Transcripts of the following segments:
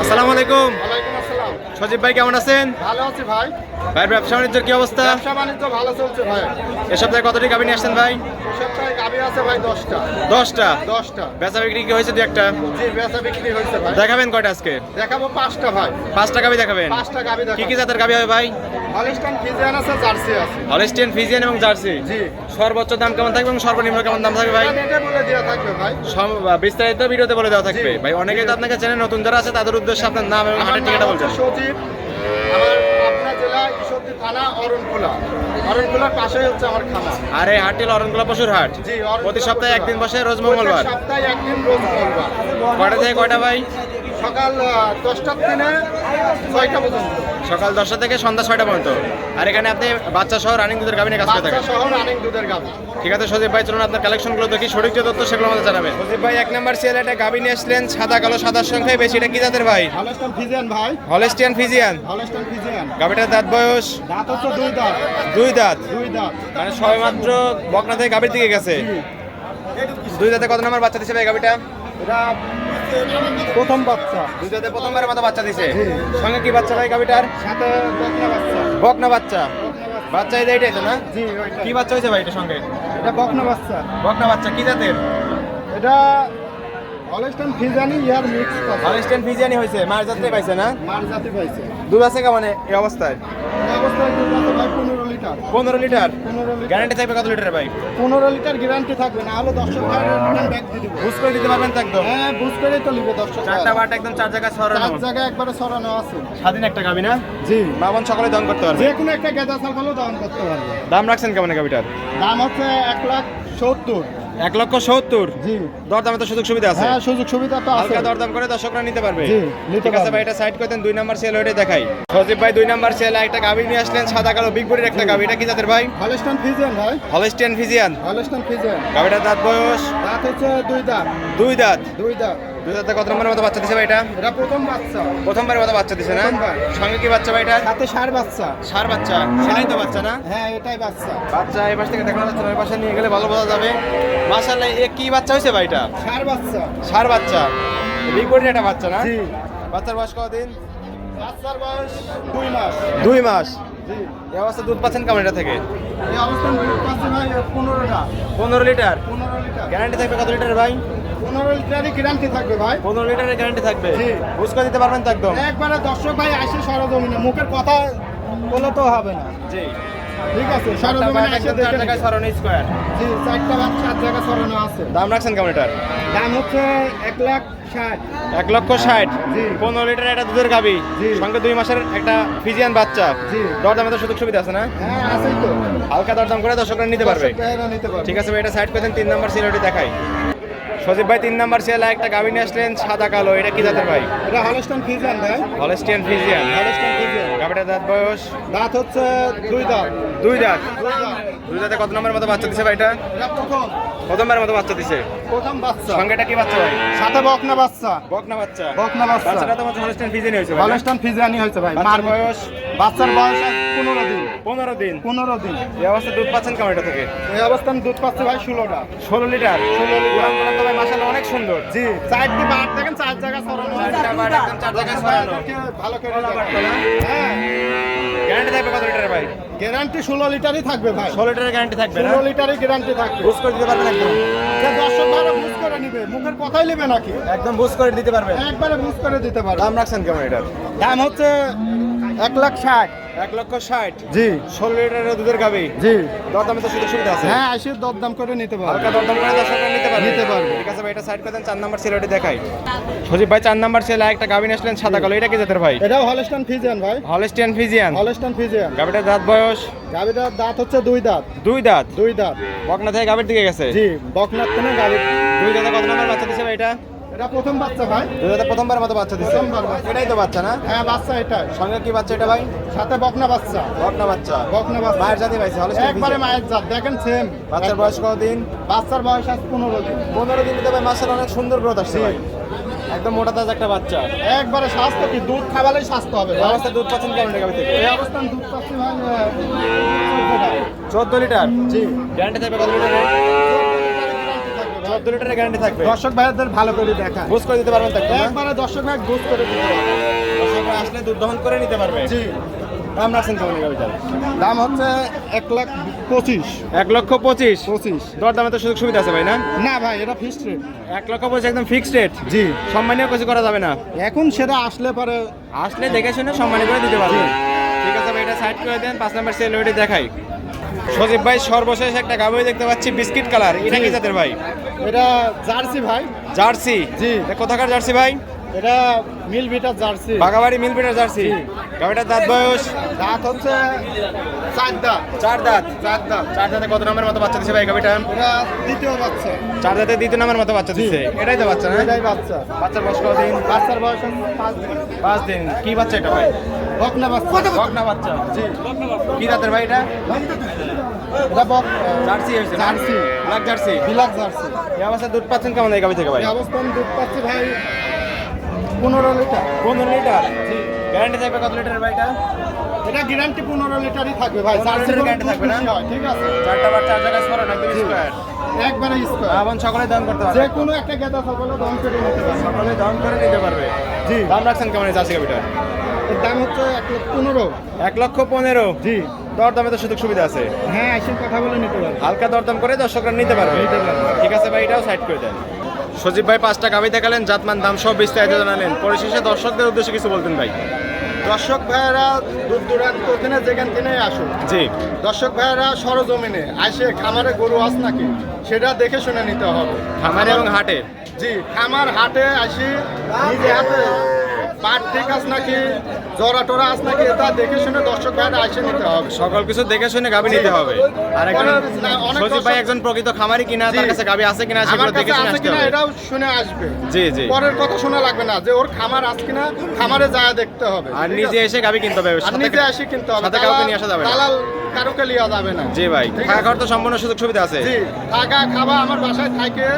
আসসালামু আলাইকুম। সজীব ভাই কেমন আছেন? ভালো আছি ভাই। ভাই ব্যবসা বাণিজ্যের কি অবস্থা? ব্যবসা বাণিজ্য ভালো চলছে ভাই। এ সপ্তাহে কতটি গাভী নিয়ে আসছেন ভাই? সপ্তাহে গাভি আছে ভাই দশটা। দশটা? দশটা। বেচা বিক্রি কি হয়েছে দু একটা? জি বেচা বিক্রি হয়েছে ভাই। দেখাবেন কয়টা আজকে? দেখাবো পাঁচটা ভাই। পাঁচটা গাভী দেখাবেন? পাঁচটা গাভি কি কি জাতের গাভী হবে ভাই? হলিস্টান ফিজিয়ান আছে জার্সি আছে। হলিস্টিয়ান ফিজিয়ান এবং জার্সি? জি। সর্বোচ্চ দাম কেমন থাকবে এবং সর্বনিম্ন কেমন দাম থাকবে ভাই? এটা বলে দেওয়া থাকবে ভাই। বিস্তারিত ভিডিওতে বলে দেওয়া থাকবে। ভাই অনেকে তো আপনাকে চেনে নতুন যারা আছে তাদের উদ্দেশ্যে আপনার নাম এবং হাটের ঠিকানা বলছেন সজীব আমার পাবনা জেলা ঈশ্বরদী থানা অরণখোলা অরণখোলার পাশে হচ্ছে আমার খামার আর এই হাটটি লরণগুলা পশুর হাট? জি প্রতি সপ্তাহে একদিন বসে রোজ মঙ্গলবার? প্রত্যেক সপ্তাহে একদিন রোজ মঙ্গলবার। কয়টা থেকে কয়টা ভাই? সকাল দশটার দিনে ছয়টা পর্যন্ত। সকাল দশটা থেকে সন্ধ্যা ছয়টা পর্যন্ত। আর এখানে আপনি বাচ্চা সহ রানিং দুধের গাভিনে কাজ করে থাকেন? সহ রানিং দুধের গাভি। ঠিক আছে সজীব ভাই চলুন আপনার কালেকশনগুলো দেখি সঠিক যে তথ্য সেগুলো আমাদের জানাবেন। সজীব ভাই এক নম্বর সিএল একটা গাভি নিয়ে আসলেন সাদা কালো সাদার সংখ্যায় বেশি এটা কি জাতের ভাই? হলস্টন ফিজিয়ান ভাই। Holstein Friesian? Holstein Friesian. গাভিটার দাঁত বয়স? দাঁত হচ্ছে দুই দাঁত। দুই দাঁত? দুই দাঁত। মানে সবে মাত্র বকনা থেকে গাভির দিকে গেছে? দুই দাঁতে কত নম্বর বাচ্চা দিছে ভাই গাভিটা? এটা প্রথম বাচ্চা। দুই প্রথমবারের মতো বাচ্চা দিছে। সঙ্গে কি বাচ্চা ভাই গাভিটার সাথে বকনা বাচ্চা। বকনা বাচ্চা। বাচ্চা। এই এইটাই তো না? জি কি বাচ্চা হয়েছে ভাই এটার সঙ্গে? এটা বকনা বাচ্চা। বকনা বাচ্চা কি জাতের? এটা হলস্টন ফিজিয়ানি ইয়ার মিক্স হলিস্টিয়ান ফিজিয়ানি হয়েছে। মায়ের জাতে পাইছে না? মার জাতি পাইছে। দুধ আছে কেমন এই অবস্থায়? অবস্থায় দুধ আছে ভাই পনেরো লিটার। পনেরো লিটার? পনেরো গ্যারান্টি থাকবে কত লিটার ভাই? পনেরো লিটার গ্যারান্টি থাকবে না হলে দর্শক ব্যাগ দিয়ে দিব। বুঝ করে দিতে পারবেন তো একদম? হ্যাঁ বুঝ করেই তো নিবে দর্শক চারটা বাট একদম চার জায়গায় সরানো চার জায়গায় একবারে সরানো আছে। স্বাধীন একটা গাবি না? জি। বাবন সকলে দান করতে পারবে। যে কোনো একটা গেদা হলেও দাম করতে পারবে। দাম রাখছেন কেমন গাবিটার? দাম হচ্ছে এক লাখ সত্তর। এক লক্ষ সত্তর। দরদামে তো সুযোগ সুবিধা আছে। হ্যাঁ সুযোগ সুবিধা তো আছে। দরদাম করে দর্শকরা নিতে পারবে। ঠিক আছে ভাই এটা সাইড করে দেন দুই নাম্বার সেল ওইটাই দেখাই। সজীব ভাই দুই নাম্বার সেল একটা গাবি নিয়ে আসলেন সাদা কালো বিগ বডির একটা গাবি এটা কি জাতের ভাই? হলস্টন ফিজিয়ান ভাই। Holstein Friesian. Holstein Friesian. গাবিটার দাঁত বয়স? দাঁত হচ্ছে দুই দাঁত। দুই দাঁত। দুই দাঁত। কত নম্বরের মতো বাচ্চা দিছে ভাই এটা এটা প্রথম বাচ্চা। প্রথমবারের মতো বাচ্চা দিছে না? সঙ্গে কি বাচ্চা ভাই এটা সাথে সার বাচ্চা। সার বাচ্চা। সেটাই তো বাচ্চা না? হ্যাঁ এটাই বাচ্চা। বাচ্চা এই পাশ থেকে দেখানো যাচ্ছে ওই পাশে নিয়ে গেলে ভালো বোঝা যাবে। মাশাআল্লাহ এ কি বাচ্চা হয়েছে ভাই এটা সার বাচ্চা। সার বাচ্চা। বিগ একটা বাচ্চা না? বাচ্চার বয়স কতদিন? বাচ্চার বয়স দুই মাস। দুই মাস? এই অবস্থা দুধ পাচ্ছেন কেমন এটা থেকে? এই অবস্থান দুধ পাচ্ছে ভাই পনেরোটা। পনেরো লিটার। পনেরো লিটার। গ্যারান্টি থাকবে কত লিটার ভাই? পনেরো গ্যারান্টি থাকবে ভাই। পনেরো লিটারের গ্যারান্টি থাকবে? জি। দিতে পারবেন তো একদম? একবারে দর্শক ভাই আসে সরজমিনে মুখের কথা বলে তো হবে না। জি। ঠিক আছে সরজমিনে বাট এসে একদম চার দেখে জায়গায় নিবে। সরানো জি চারটা বাদ চার জায়গা সরানো আছে। দাম রাখছেন কেমন এটার? দাম হচ্ছে এক লাখ ষাট। এক লক্ষ ষাট? জি। পনেরো লিটার একটা দুধের গাবি। সঙ্গে দুই মাসের একটা ফিজিয়ান বাচ্চা। দরদামে তো সুযোগ সুবিধা আছে না? হ্যাঁ হালকা দরদাম করে দর্শকরা নিতে পারবে। ঠিক আছে ভাই এটা সাইড করে তিন নাম্বার সিলেটি দেখাই। সজীব ভাই তিন নাম্বার সিএলা একটা গাবি নিয়ে আসলেন সাদা কালো। এটা কি জাতের ভাই? এটা হলস্টন ফিজিয়ান ভাই। Holstein Friesian. Holstein Friesian. গাবিটার দাঁত বয়স? দাঁত হচ্ছে দুই দাঁত। দুই দাঁত। দুই দাঁত। কত নম্বরের মতো বাচ্চা দিছে ভাই এটা প্রথম। প্রথমবারের মতো বাচ্চা দিছে? প্রথম বাচ্চা। সঙ্গে এটা কি বাচ্চা ভাই? সাথে বকনা বাচ্চা। বকনা বাচ্চা। বকনা বাচ্চা। বাচ্চাটা তো মতো হলস্টিয়ান ফিজিয়ান হয়েছে? হলস্টন ফিজিয়ানি হয়েছে ভাই। বাচ্চার বয়স? বাচ্চার বয়স পনেরো দিন। পনেরো দিন। পনেরো দিন। এই অবস্থা দুধ পাচ্ছেন কেমন এটা থেকে? এই অবস্থান দুধ পাচ্ছে ভাই ষোলোটা। ষোলো লিটার। ষোলো লিটার। তো ভাই মাসাল্লাহ অনেক সুন্দর। জি। চারটি বাট দেখেন চার জায়গা সরানো চার সরানো ভালো করে? হ্যাঁ। গ্যারান্টি থাকবে কত লিটার ভাই? গ্যারান্টি ষোলো লিটারই থাকবে ভাই। ষোলো লিটারের গ্যারান্টি থাকবে ষোলো লিটারই গ্যারান্টি থাকবে। বুঝ করে দিতে পারবেন একদম। দর্শক ভাইরা বুঝ করে নিবে মুখের কথাই নেবে নাকি? একদম বুঝ করে দিতে পারবেন। একবারে বুঝ করে দিতে পারবে। দাম রাখছেন কেমন এটার? দাম হচ্ছে এক লাখ ষাট। এক লক্ষ ষাট। জি। ষোলো লিটারের দুধের গাবি। জি। দরদামে তো সুযোগ সুবিধা আছে। হ্যাঁ আসে দরদাম করে নিতে পারবে। হালকা দরদাম করে দর্শকরা নিতে পারবে। নিতে পারবে। ঠিক আছে ভাই এটা সাইড করে দেন চার নাম্বার সিলেটি দেখাই। সজীব ভাই চার নাম্বার সেলে একটা গাবিন আসলেন সাদা কালো। এটা কি জাতের ভাই? এটাও হলস্টন ফিজিয়ান ভাই। হলস্টিয়ান ফিজিয়ান হলস্টন ফিজিয়ান গাবিটার দাঁত বয়স? গাভিটার দাঁত হচ্ছে দুই দাঁত। দুই দাঁত? দুই দাঁত। বকনা থেকে গাবির দিকে গেছে? জি বকনাথ কোনো গাভি দুই দাঁতে কত নাম্বার বাচ্চা দিছে ভাই এটা? এটা প্রথম বাচ্চা ভাই। প্রথমবার মতো বাচ্চা এটাই তো বাচ্চা না? হ্যাঁ বাচ্চা এটা। সঙ্গে কি বাচ্চা এটা ভাই? সাথে বকনা বাচ্চা। বকনা বাচ্চা। বকনা বাচ্চা। মায়ের জাতি ভাই হলে একবারে মায়ের জাত দেখেন সেম বাচ্চার বয়স দিন বাচ্চার বয়স আজ পনেরো পনেরো দিন তবে মাসের অনেক সুন্দর গ্রোথ আসছে একদম মোটা তাজা একটা বাচ্চা। একবারে স্বাস্থ্য কি? দুধ খাওয়ালেই স্বাস্থ্য হবে এই দুধ পাচ্ছেন কেমন টাকা থেকে দুধ পাচ্ছি চোদ্দ লিটার। জি। গ্যারান্টি থাকবে কত লিটার 2 লিটারের গ্যারান্টি থাকবে। দর্শক ভাইদের ভালো করে দেখা বুঝ করে দিতে পারবেন তাকে হ্যাঁ? একবারে দর্শক ভাই বুঝ করে দিতে পারবেন। দর্শক ভাই আসলে দুধ দহন করে নিতে পারবে। জি। দাম রাখছেন কেমন দাম হচ্ছে এক লাখ পঁচিশ। এক লক্ষ পঁচিশ? পঁচিশ। দর দামে তো সুযোগ সুবিধা আছে ভাই না? না ভাই এটা ফিক্সড রেট এক লক্ষ পঁচিশ একদম ফিক্সড রেট জি। সম্মানীয় কিছু করা যাবে না? এখন সেটা আসলে পরে আসলে দেখে শুনে সম্মানী করে দিতে পারবে ঠিক আছে ভাই এটা সাইড করে দেন পাঁচ নাম্বার সেল ওইটা দেখাই। সজীব ভাই সর্বশেষ একটা গাভী দেখতে পাচ্ছি বিস্কিট কালার। এটা কি জাতের ভাই? এটা জার্সি ভাই। জার্সি? জি। কোথাকার জার্সি ভাই? এটা মিল বিটার জার্সি। বাগাবাড়ি মিলপিটার জার্সি। গাভিটার দাঁত বয়স? দাঁত হচ্ছে চার দাঁত। চার দাঁত? চার দাঁত। চার দাঁতে কত নম্বরের মতো বাচ্চা দিছে ভাই এটা দ্বিতীয় বাচ্চা। চার দাঁতে দ্বিতীয় নম্বরের মতো বাচ্চা দিচ্ছে এটাই তো বাচ্চা না? এটাই বাচ্চা। বাচ্চার বয়স কতদিন বাচ্চার বয়স পাঁচ দিন। পাঁচ দিন। কি বাচ্চা এটা ভাই? বকনা বাচ্চা। বকনা বাচ্চা। জি। কি দাঁতের ভাই এটা? এটা বক জার্সি হয়েছে Jersey. Black Jersey. Black Jersey. এই অবস্থায় দুধ পাচ্ছেন কেমন এই গাভি থেকে ভাই? এই অবস্থান দুধ পাচ্ছি ভাই পনেরো লিটার। পনেরো লিটার? গ্যারান্টি থাকবে কত লিটারের ভাই এটা? এটা গ্যারান্টি পনেরো লিটারই থাকবে ভাই। 15 জার্সি লিটার দুধ থাকবে না? ঠিক আছে। চারটা বার চার জায়গায় সরান একদম স্কোয়ার একবারে স্কোয়ার আবার সকলে দান করতে যে কোনো একটা গেদা সকলে দাম করে নিতে পারবে। সকলে দান করে নিতে পারবে। জি। দাম রাখছেন কেমন এই জার্সি দাম হচ্ছে এক লক্ষ পনেরো। এক লক্ষ পনেরো? জি। দর দামে তো সুযোগ সুবিধা আছে। হ্যাঁ এসে কথা বলে নিতে পারবে। হালকা দরদাম করে দর্শকরা নিতে পারবে। নিতে পারবে। ঠিক আছে ভাই এটাও সাইড করে দেন। সজীব ভাই পাঁচটা গাভি দেখালেন জাতমান দাম সব বিস্তারিত জানালেন। পরিশেষে দর্শকদের উদ্দেশ্যে কিছু বলতেন ভাই। দর্শক ভাইয়েরা দূর দূরান্ত থেকে যেখান থেকে আসুন। জি। দর্শক ভাইয়েরা সরজমিনে আসে খামারে গরু আস নাকি? সেটা দেখে শুনে নিতে হবে। খামারে এবং হাটে? জি খামার হাটে আসি নিজে হাতে পাট ঠিক আস নাকি? জরা টরা আস নাকি? এটা দেখে শুনে দর্শক ভাইয়েরা আসে নিতে হবে। সকল কিছু দেখে শুনে গাভি নিতে হবে। আর একজন পরে না, অনেক সজীব ভাই একজন প্রকৃত খামারি কিনা তার কাছে গাভি আছে কিনা সেগুলো দেখে শুনে আসতে হবে। এটাও শুনে আসবে। জি জি। পরের কথা শোনা লাগবে না যে ওর খামার আছে কিনা খামারে যায় দেখতে হবে। আর নিজে এসে গাভি কিনতে হবে নিজে কিনতে হবে। সাথে কাউকে নিয়ে আসা যাবে দালাল কারোকে লিয়া যাবে না। জি ভাই থাকা আছে? তো সম্পূর্ণ সুযোগ সুবিধা আছে। জি থাকা খাওয়া আমার বাসায় থাকে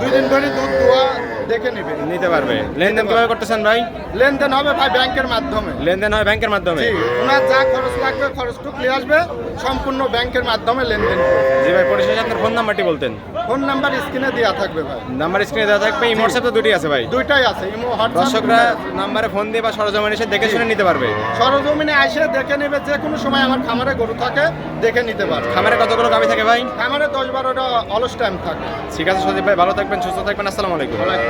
দুই দিন ধরে দুধ দোয়া দেখে নেবে। নিতে পারবে। লেনদেন কীভাবে করতেছেন ভাই? লেনদেন হবে ভাই ব্যাংকের মাধ্যমে। লেনদেন হয় ব্যাংকের মাধ্যমে? ওনার যা খরচ লাগবে খরচটুক নিয়ে আসবে সম্পূর্ণ ব্যাংকের মাধ্যমে লেনদেন জি ভাই পরিশেষে আপনার ফোন নাম্বারটি বলতেন। ফোন নাম্বার স্ক্রিনে দেওয়া থাকবে ভাই। নাম্বার স্ক্রিনে দেওয়া থাকবে হোয়াটসঅ্যাপ তো দুটি আছে ভাই। দুইটাই আছে ইমো হোয়াটসঅ্যাপ দর্শকরা নাম্বারে ফোন দিয়ে বা সরজমিনে এসে দেখে শুনে নিতে পারবে। সরজমিনে এসে দেখে নেবে যে কোনো সময় আমার খামারে গরু থাকে দেখে নিতে পারবে। খামারে কতগুলো গাভি থাকে ভাই? খামারে দশ বারোটা অলস টাইম থাকে। ঠিক আছে সজীব ভাই ভালো থাকবেন সুস্থ থাকবেন আসসালামু আলাইকুম।